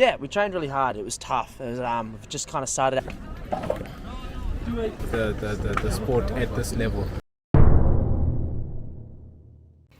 Yeah, we trained really hard. It was tough. It was, um, we've just kind of started. the, the, the, the sport at this level.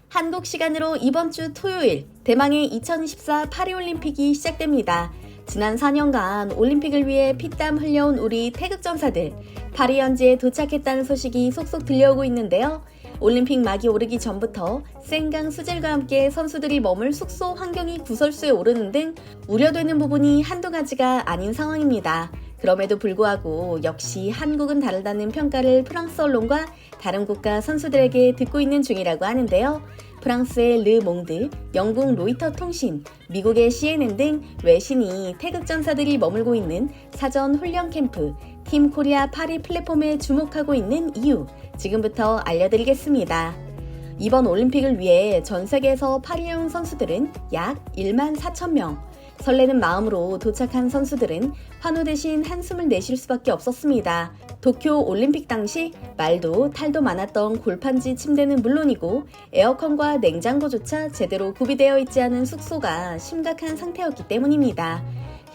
한국 시간으로 이번 주 토요일 대망의 2024 파리올림픽이 시작됩니다. 지난 4년간 올림픽을 위해 피땀 흘려온 우리 태극 전사들 파리 현지에 도착했다는 소식이 속속 들려오고 있는데요. 올림픽 막이 오르기 전부터 생강 수질과 함께 선수들이 머물 숙소 환경이 구설수에 오르는 등 우려되는 부분이 한두 가지가 아닌 상황입니다. 그럼에도 불구하고 역시 한국은 다르다는 평가를 프랑스 언론과 다른 국가 선수들에게 듣고 있는 중이라고 하는데요. 프랑스의 르 몽드, 영국 로이터 통신, 미국의 CNN 등 외신이 태극 전사들이 머물고 있는 사전 훈련 캠프 팀 코리아 파리 플랫폼에 주목하고 있는 이유 지금부터 알려드리겠습니다. 이번 올림픽을 위해 전 세계에서 파리해온 선수들은 약 1만 4천 명. 설레는 마음으로 도착한 선수들은 환호 대신 한숨을 내쉴 수밖에 없었습니다. 도쿄 올림픽 당시 말도 탈도 많았던 골판지 침대는 물론이고 에어컨과 냉장고조차 제대로 구비되어 있지 않은 숙소가 심각한 상태였기 때문입니다.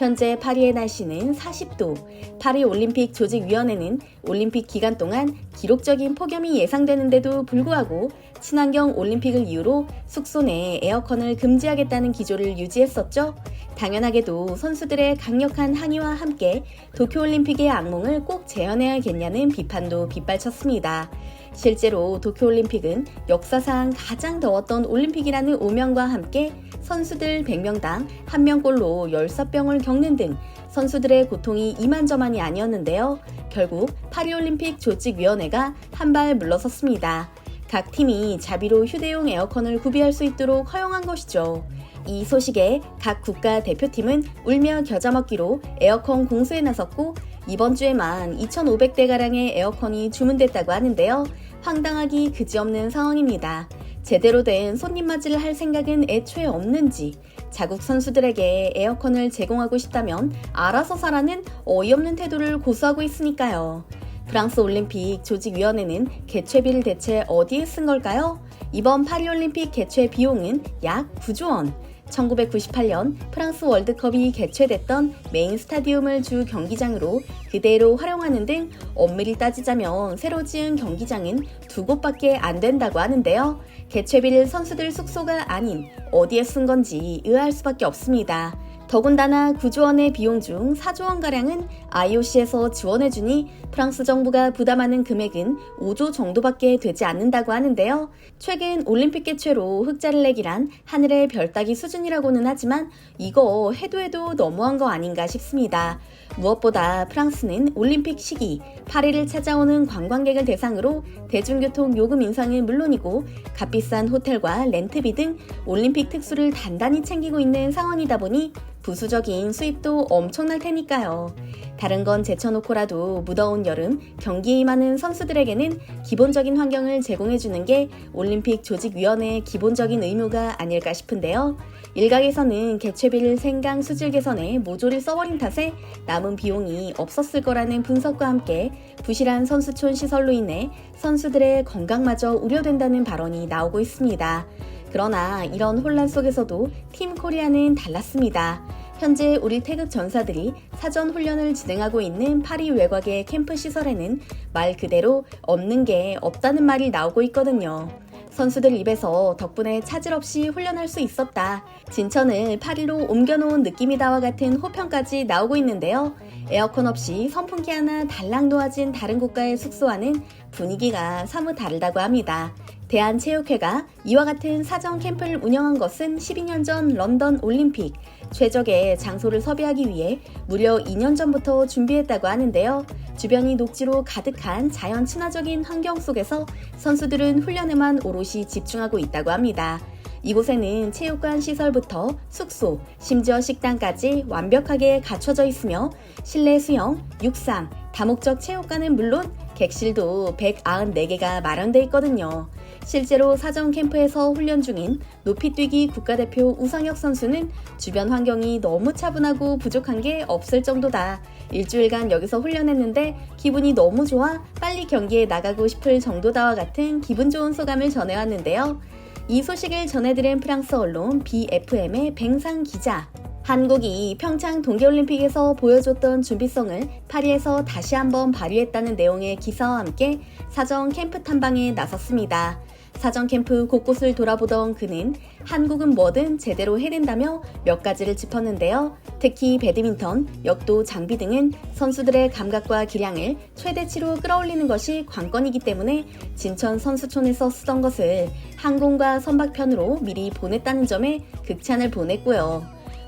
현재 파리의 날씨는 40도. 파리 올림픽 조직위원회는 올림픽 기간 동안 기록적인 폭염이 예상되는데도 불구하고 친환경 올림픽을 이유로 숙소 내 에어컨을 금지하겠다는 기조를 유지했었죠. 당연하게도 선수들의 강력한 항의와 함께 도쿄올림픽의 악몽을 꼭 재현해야겠냐는 비판도 빗발쳤습니다. 실제로 도쿄올림픽은 역사상 가장 더웠던 올림픽이라는 오명과 함께 선수들 100명당 1명꼴로 열사병을 겪는 등 선수들의 고통이 이만저만이 아니었는데요. 결국 파리올림픽 조직위원회가 한 발 물러섰습니다. 각 팀이 자비로 휴대용 에어컨을 구비할 수 있도록 허용한 것이죠. 이 소식에 각 국가 대표팀은 울며 겨자 먹기로 에어컨 공수에 나섰고 이번 주에만 2,500대가량의 에어컨이 주문됐다고 하는데요. 황당하기 그지없는 상황입니다. 제대로 된 손님 맞이를 할 생각은 애초에 없는지 자국 선수들에게 에어컨을 제공하고 싶다면 알아서 사라는 어이없는 태도를 고수하고 있으니까요. 프랑스 올림픽 조직위원회는 개최비를 대체 어디에 쓴 걸까요? 이번 파리올림픽 개최 비용은 약 9조 원. 1998년 프랑스 월드컵이 개최됐던 메인 스타디움을 주 경기장으로 그대로 활용하는 등 엄밀히 따지자면 새로 지은 경기장은 두 곳밖에 안 된다고 하는데요. 개최비를 선수들 숙소가 아닌 어디에 쓴 건지 의아할 수밖에 없습니다. 더군다나 9조 원의 비용 중 4조 원가량은 IOC에서 지원해주니 프랑스 정부가 부담하는 금액은 5조 정도밖에 되지 않는다고 하는데요. 최근 올림픽 개최로 흑자를 내기란 하늘의 별 따기 수준이라고는 하지만 이거 해도 해도 너무한 거 아닌가 싶습니다. 무엇보다 프랑스는 올림픽 시기 파리를 찾아오는 관광객을 대상으로 대중교통 요금 인상은 물론이고 값비싼 호텔과 렌트비 등 올림픽 특수를 단단히 챙기고 있는 상황이다 보니 부수적인 수입도 엄청날 테니까요. 다른 건 제쳐놓고라도 무더운 여름 경기에 임하는 선수들에게는 기본적인 환경을 제공해주는 게 올림픽 조직위원회의 기본적인 의무가 아닐까 싶은데요. 일각에서는 개최비를 생강 수질 개선에 모조리 써버린 탓에 남은 비용이 없었을 거라는 분석과 함께 부실한 선수촌 시설로 인해 선수들의 건강마저 우려된다는 발언이 나오고 있습니다. 그러나 이런 혼란 속에서도 팀 코리아는 달랐습니다. 현재 우리 태극 전사들이 사전 훈련을 진행하고 있는 파리 외곽의 캠프 시설에는 말 그대로 없는 게 없다는 말이 나오고 있거든요. 선수들 입에서 덕분에 차질 없이 훈련할 수 있었다. 진천을 파리로 옮겨놓은 느낌이다와 같은 호평까지 나오고 있는데요. 에어컨 없이 선풍기 하나 달랑 놓아진 다른 국가의 숙소와는 분위기가 사뭇 다르다고 합니다. 대한체육회가 이와 같은 사전 캠프를 운영한 것은 12년 전 런던 올림픽 최적의 장소를 섭외하기 위해 무려 2년 전부터 준비했다고 하는데요. 주변이 녹지로 가득한 자연 친화적인 환경 속에서 선수들은 훈련에만 오롯이 집중하고 있다고 합니다. 이곳에는 체육관 시설부터 숙소, 심지어 식당까지 완벽하게 갖춰져 있으며 실내 수영, 육상, 다목적 체육관은 물론 객실도 194개가 마련돼 있거든요. 실제로 사전 캠프에서 훈련 중인 높이뛰기 국가대표 우상혁 선수는 주변 환경이 너무 차분하고 부족한 게 없을 정도다. 일주일간 여기서 훈련했는데 기분이 너무 좋아 빨리 경기에 나가고 싶을 정도다와 같은 기분 좋은 소감을 전해왔는데요. 이 소식을 전해드린 프랑스 언론 BFM의 뱅상 기자. 한국이 평창 동계올림픽에서 보여줬던 준비성을 파리에서 다시 한번 발휘했다는 내용의 기사와 함께 사전 캠프 탐방에 나섰습니다. 사전 캠프 곳곳을 돌아보던 그는 한국은 뭐든 제대로 해낸다며 몇 가지를 짚었는데요. 특히 배드민턴, 역도, 장비 등은 선수들의 감각과 기량을 최대치로 끌어올리는 것이 관건이기 때문에 진천 선수촌에서 쓰던 것을 항공과 선박편으로 미리 보냈다는 점에 극찬을 보냈고요.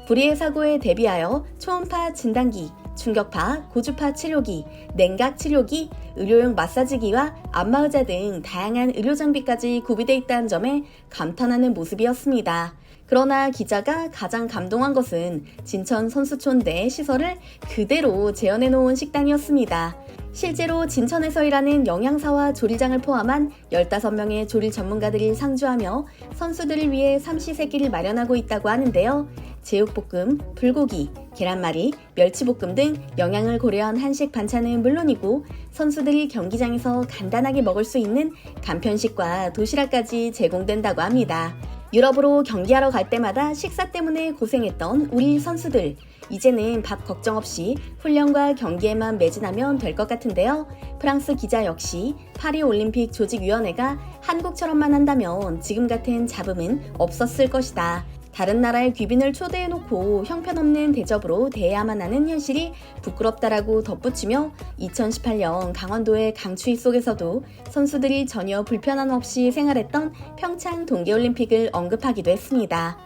불의의 사고에 대비하여 초음파 진단기, 충격파, 고주파 치료기, 냉각 치료기, 의료용 마사지기와 안마의자 등 다양한 의료 장비까지 구비되어 있다는 점에 감탄하는 모습이었습니다. 그러나 기자가 가장 감동한 것은 진천 선수촌 내 시설을 그대로 재현해 놓은 식당이었습니다. 실제로 진천에서 일하는 영양사와 조리장을 포함한 15명의 조리 전문가들이 상주하며 선수들을 위해 삼시세끼를 마련하고 있다고 하는데요. 제육볶음, 불고기, 계란말이, 멸치볶음 등 영양을 고려한 한식 반찬은 물론이고 선수들이 경기장에서 간단하게 먹을 수 있는 간편식과 도시락까지 제공된다고 합니다. 유럽으로 경기하러 갈 때마다 식사 때문에 고생했던 우리 선수들. 이제는 밥 걱정 없이 훈련과 경기에만 매진하면 될 것 같은데요. 프랑스 기자 역시 파리 올림픽 조직위원회가 한국처럼만 한다면 지금 같은 잡음은 없었을 것이다. 다른 나라의 귀빈을 초대해놓고 형편없는 대접으로 대해야만 하는 현실이 부끄럽다라고 덧붙이며 2018년 강원도의 강추위 속에서도 선수들이 전혀 불편함 없이 생활했던 평창 동계올림픽을 언급하기도 했습니다.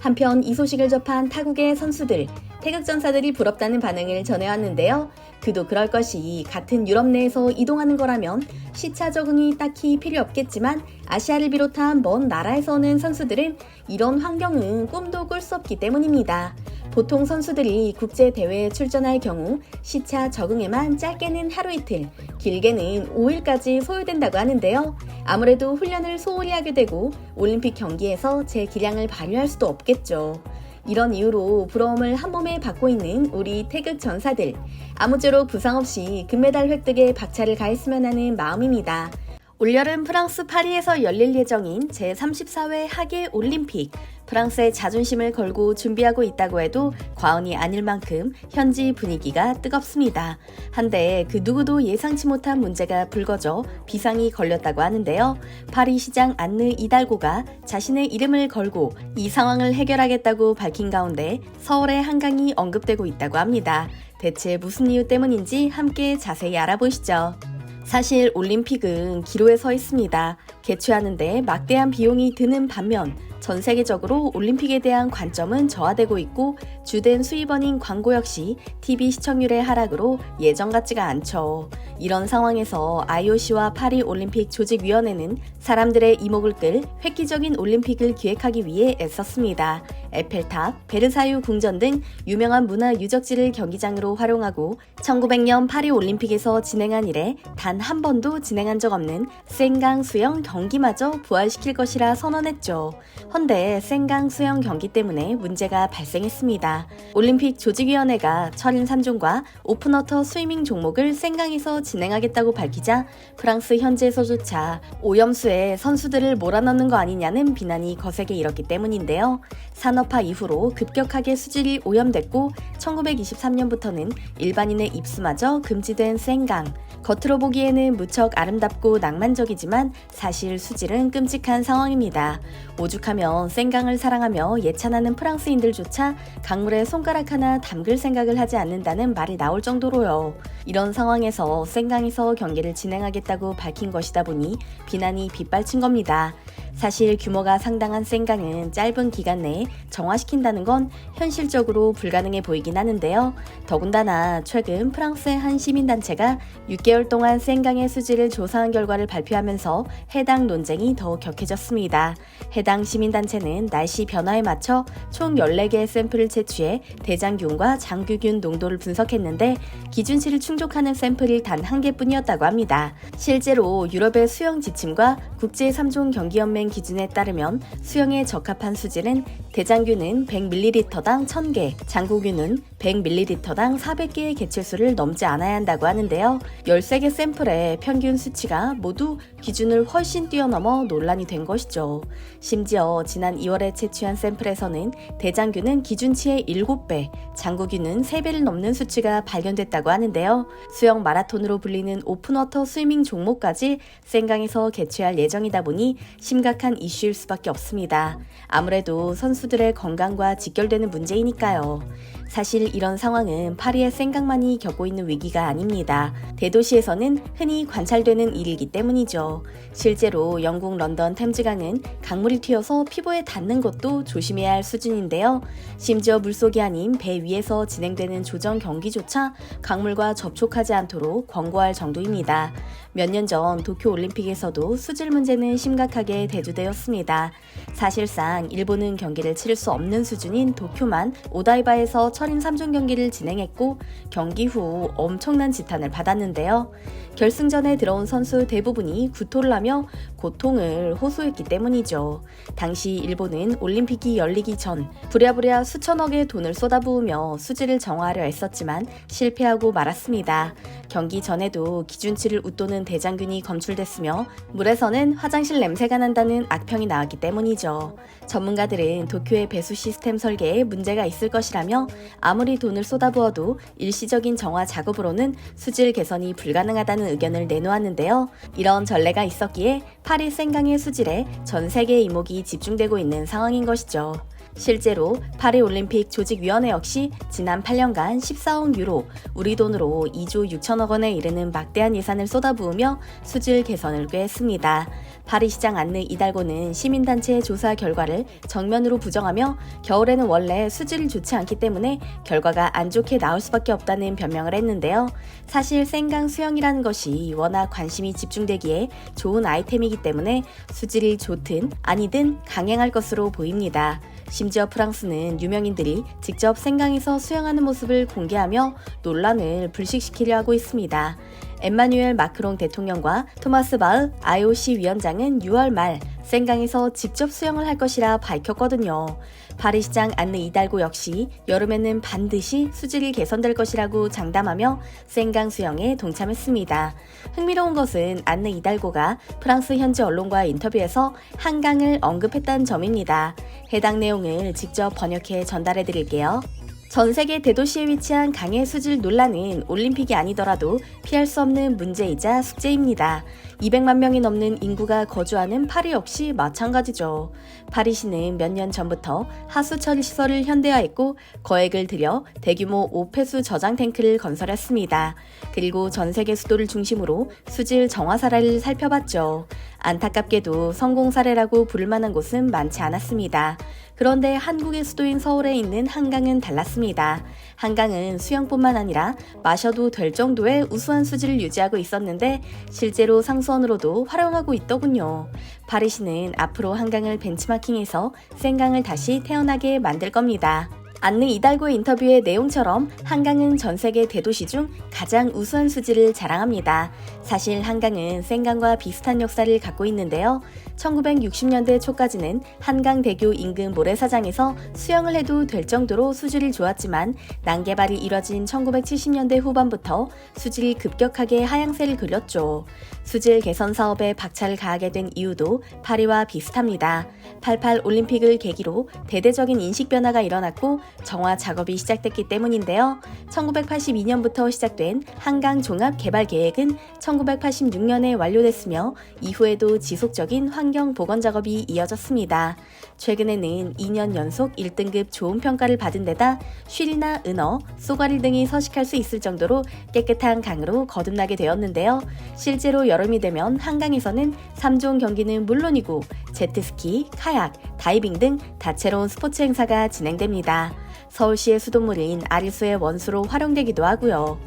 한편 이 소식을 접한 타국의 선수들, 태극전사들이 부럽다는 반응을 전해왔는데요. 그도 그럴 것이 같은 유럽 내에서 이동하는 거라면 시차 적응이 딱히 필요 없겠지만 아시아를 비롯한 먼 나라에서 오는 선수들은 이런 환경은 꿈도 꿀 수 없기 때문입니다. 보통 선수들이 국제 대회에 출전할 경우 시차 적응에만 짧게는 하루 이틀, 길게는 5일까지 소요된다고 하는데요. 아무래도 훈련을 소홀히 하게 되고 올림픽 경기에서 제 기량을 발휘할 수도 없겠죠. 이런 이유로 부러움을 한 몸에 받고 있는 우리 태극 전사들. 아무쪼록 부상 없이 금메달 획득에 박차를 가했으면 하는 마음입니다. 올여름 프랑스 파리에서 열릴 예정인 제34회 하계 올림픽. 프랑스의 자존심을 걸고 준비하고 있다고 해도 과언이 아닐 만큼 현지 분위기가 뜨겁습니다. 한데 그 누구도 예상치 못한 문제가 불거져 비상이 걸렸다고 하는데요. 파리 시장 안느 이달고가 자신의 이름을 걸고 이 상황을 해결하겠다고 밝힌 가운데 서울의 한강이 언급되고 있다고 합니다. 대체 무슨 이유 때문인지 함께 자세히 알아보시죠. 사실 올림픽은 기로에 서 있습니다. 개최하는데 막대한 비용이 드는 반면 전 세계적으로 올림픽에 대한 관점은 저하되고 있고 주된 수입원인 광고 역시 TV 시청률의 하락으로 예전 같지가 않죠. 이런 상황에서 IOC와 파리 올림픽 조직위원회는 사람들의 이목을 끌 획기적인 올림픽을 기획하기 위해 애썼습니다. 에펠탑, 베르사유 궁전 등 유명한 문화 유적지를 경기장으로 활용하고 1900년 파리 올림픽에서 진행한 이래 단 한 번도 진행한 적 없는 생강 수영 경기마저 부활시킬 것이라 선언했죠. 헌데 생강 수영 경기 때문에 문제가 발생했습니다. 올림픽 조직위원회가 철인 3종과 오픈워터 스위밍 종목을 생강에서 진행하겠다고 밝히자 프랑스 현지에서조차 오염수에 선수들을 몰아넣는 거 아니냐는 비난이 거세게 일었기 때문인데요. 산업화 이후로 급격하게 수질이 오염됐고 1923년부터는 일반인의 입수마저 금지된 생강. 겉으로 보기에는 무척 아름답고 낭만적이지만 사실 수질은 끔찍한 상황입니다. 오죽하면 생강을 사랑하며 예찬하는 프랑스인들조차 강물 에 손가락 하나 담글 생각을 하지 않는다는 말이 나올 정도로요. 이런 상황에서 생강에서 경기를 진행하겠다고 밝힌 것이다 보니 비난이 빗발친 겁니다. 사실 규모가 상당한 생강은 짧은 기간 내에 정화시킨다는 건 현실적으로 불가능해 보이긴 하는데요. 더군다나 최근 프랑스의 한 시민단체가 6개월 동안 생강의 수질을 조사한 결과를 발표하면서 해당 논쟁이 더욱 격해졌습니다. 해당 시민단체는 날씨 변화에 맞춰 총 14개의 샘플을 채취해 대장균과 장규균 농도를 분석했는데 기준치를 충족하는 샘플이 단 한 개뿐이었다고 합니다. 실제로 유럽의 수영 지침과 국제 3종 경기연맹 보는 기준에 따르면 수영에 적합한 수질은 대장균은 100ml당 1000개, 장구균은 100ml당 400개의 개체수를 넘지 않아야 한다고 하는데요. 13개 샘플의 평균 수치가 모두 기준을 훨씬 뛰어넘어 논란이 된 것이죠. 심지어 지난 2월에 채취한 샘플에서는 대장균은 기준치의 7배, 장구균은 3배를 넘는 수치가 발견됐다고 하는데요. 수영 마라톤으로 불리는 오픈워터 스위밍 종목까지 생강에서 개최할 예정이다 보니 심각한 이슈일 수밖에 없습니다. 아무래도 선수들의 건강과 직결되는 문제이니까요. 사실 이런 상황은 파리의 생강만이 겪고 있는 위기가 아닙니다. 대도시에서는 흔히 관찰되는 일이기 때문이죠. 실제로 영국 런던 템즈강은 강물이 튀어서 피부에 닿는 것도 조심해야 할 수준인데요. 심지어 물속이 아닌 배 위에서 진행되는 조정 경기조차 강물과 접촉하지 않도록 권고할 정도입니다. 몇 년 전 도쿄 올림픽에서도 수질 문제는 심각하게 대두되었습니다. 사실상 일본은 경기를 치를 수 없는 수준인 도쿄만 오다이바에서 철인 3종 경기를 진행했고 경기 후 엄청난 지탄을 받았는데요. 결승전에 들어온 선수 대부분이 구토를 하며 고통을 호소했기 때문이죠. 당시 일본은 올림픽이 열리기 전 부랴부랴 수천억의 돈을 쏟아부으며 수질을 정화하려 애썼지만 실패하고 말았습니다. 경기 전에도 기준치를 웃도는 대장균이 검출됐으며 물에서는 화장실 냄새가 난다는 악평이 나왔기 때문이죠. 전문가들은 도쿄의 배수 시스템 설계에 문제가 있을 것이라며 아무리 돈을 쏟아부어도 일시적인 정화 작업으로는 수질 개선이 불가능하다는 의견을 내놓았는데요. 이런 전례가 있었기에 파리 생강의 수질에 전 세계의 이목이 집중되고 있는 상황인 것이죠. 실제로 파리올림픽 조직위원회 역시 지난 8년간 14억 유로, 우리 돈으로 2조 6천억 원에 이르는 막대한 예산을 쏟아부으며 수질 개선을 꾀했습니다. 파리시장 안느 이달고는 시민단체의 조사 결과를 정면으로 부정하며 겨울에는 원래 수질이 좋지 않기 때문에 결과가 안 좋게 나올 수밖에 없다는 변명을 했는데요. 사실 생강 수영이라는 것이 워낙 관심이 집중되기에 좋은 아이템이기 때문에 수질이 좋든 아니든 강행할 것으로 보입니다. 심 지어 프랑스는 유명인들이 직접 생강에서 수영하는 모습을 공개하며 논란을 불식시키려 하고 있습니다. 엠마뉴엘 마크롱 대통령과 토마스 바흐 IOC 위원장은 6월 말 생강에서 직접 수영을 할 것이라 밝혔거든요. 파리시장 안느 이달고 역시 여름에는 반드시 수질이 개선될 것이라고 장담하며 생강 수영에 동참했습니다. 흥미로운 것은 안느 이달고가 프랑스 현지 언론과 인터뷰에서 한강을 언급했다는 점입니다. 해당 내용을 직접 번역해 전달해 드릴게요. 전 세계 대도시에 위치한 강의 수질 논란은 올림픽이 아니더라도 피할 수 없는 문제이자 숙제입니다. 200만 명이 넘는 인구가 거주하는 파리 역시 마찬가지죠. 파리시는 몇 년 전부터 하수 처리 시설을 현대화했고 거액을 들여 대규모 오폐수 저장 탱크를 건설했습니다. 그리고 전 세계 수도를 중심으로 수질 정화 사례를 살펴봤죠. 안타깝게도 성공 사례라고 부를 만한 곳은 많지 않았습니다. 그런데 한국의 수도인 서울에 있는 한강은 달랐습니다. 한강은 수영뿐만 아니라 마셔도 될 정도의 우수한 수질을 유지하고 있었는데 실제로 상수원으로도 활용하고 있더군요. 파리시는 앞으로 한강을 벤치마킹해서 생강을 다시 태어나게 만들 겁니다. 안느 이달고의 인터뷰의 내용처럼 한강은 전 세계 대도시 중 가장 우수한 수질을 자랑합니다. 사실 한강은 생강과 비슷한 역사를 갖고 있는데요. 1960년대 초까지는 한강대교 인근 모래사장에서 수영을 해도 될 정도로 수질이 좋았지만 난개발이 이뤄진 1970년대 후반부터 수질이 급격하게 하향세를 그렸죠. 수질 개선 사업에 박차를 가하게 된 이유도 파리와 비슷합니다. 88 올림픽을 계기로 대대적인 인식 변화가 일어났고 정화 작업이 시작됐기 때문인데요. 1982년부터 시작된 한강 종합 개발 계획은 1986년에 완료됐으며 이후에도 지속적인 환경 보건 작업이 이어졌습니다. 최근에는 2년 연속 1등급 좋은 평가를 받은 데다 쉬리나 은어, 쏘가리 등이 서식할 수 있을 정도로 깨끗한 강으로 거듭나게 되었는데요. 실제로 여름이 되면 한강에서는 3종 경기는 물론이고 제트스키, 카약, 다이빙 등 다채로운 스포츠 행사가 진행됩니다. 서울시의 수돗물인 아리수의 원수로 활용되기도 하고요.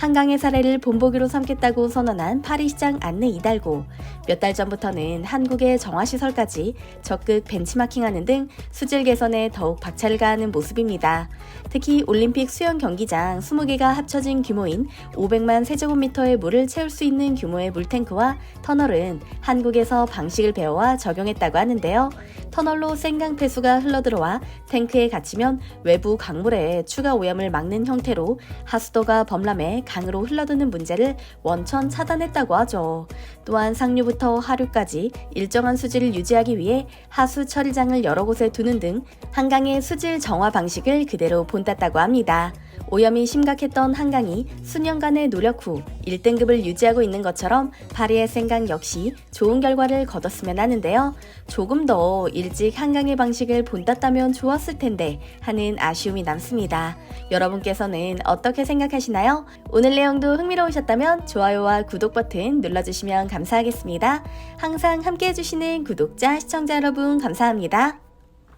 한강의 사례를 본보기로 삼겠다고 선언한 파리시장 안내 이달고 몇 달 전부터는 한국의 정화시설까지 적극 벤치마킹하는 등 수질 개선에 더욱 박차를 가하는 모습입니다. 특히 올림픽 수영 경기장 20개가 합쳐진 규모인 500만 세제곱미터의 물을 채울 수 있는 규모의 물탱크와 터널은 한국에서 방식을 배워와 적용했다고 하는데요. 터널로 생강 폐수가 흘러들어와 탱크에 갇히면 외부 강물에 추가 오염을 막는 형태로 하수도가 범람해 강으로 흘러드는 문제를 원천 차단했다고 하죠. 또한 상류부터 하류까지 일정한 수질을 유지하기 위해 하수 처리장을 여러 곳에 두는 등 한강의 수질 정화 방식을 그대로 본땄다고 합니다. 오염이 심각했던 한강이 수년간의 노력 후 1등급을 유지하고 있는 것처럼 파리의 생강 역시 좋은 결과를 거뒀으면 하는데요. 조금 더 일찍 한강의 방식을 본땄다면 좋았을 텐데 하는 아쉬움이 남습니다. 여러분께서는 어떻게 생각하시나요? 오늘 내용도 흥미로우셨다면 좋아요와 구독 버튼 눌러주시면 감사하겠습니다. 항상 함께 해주시는 구독자, 시청자 여러분 감사합니다.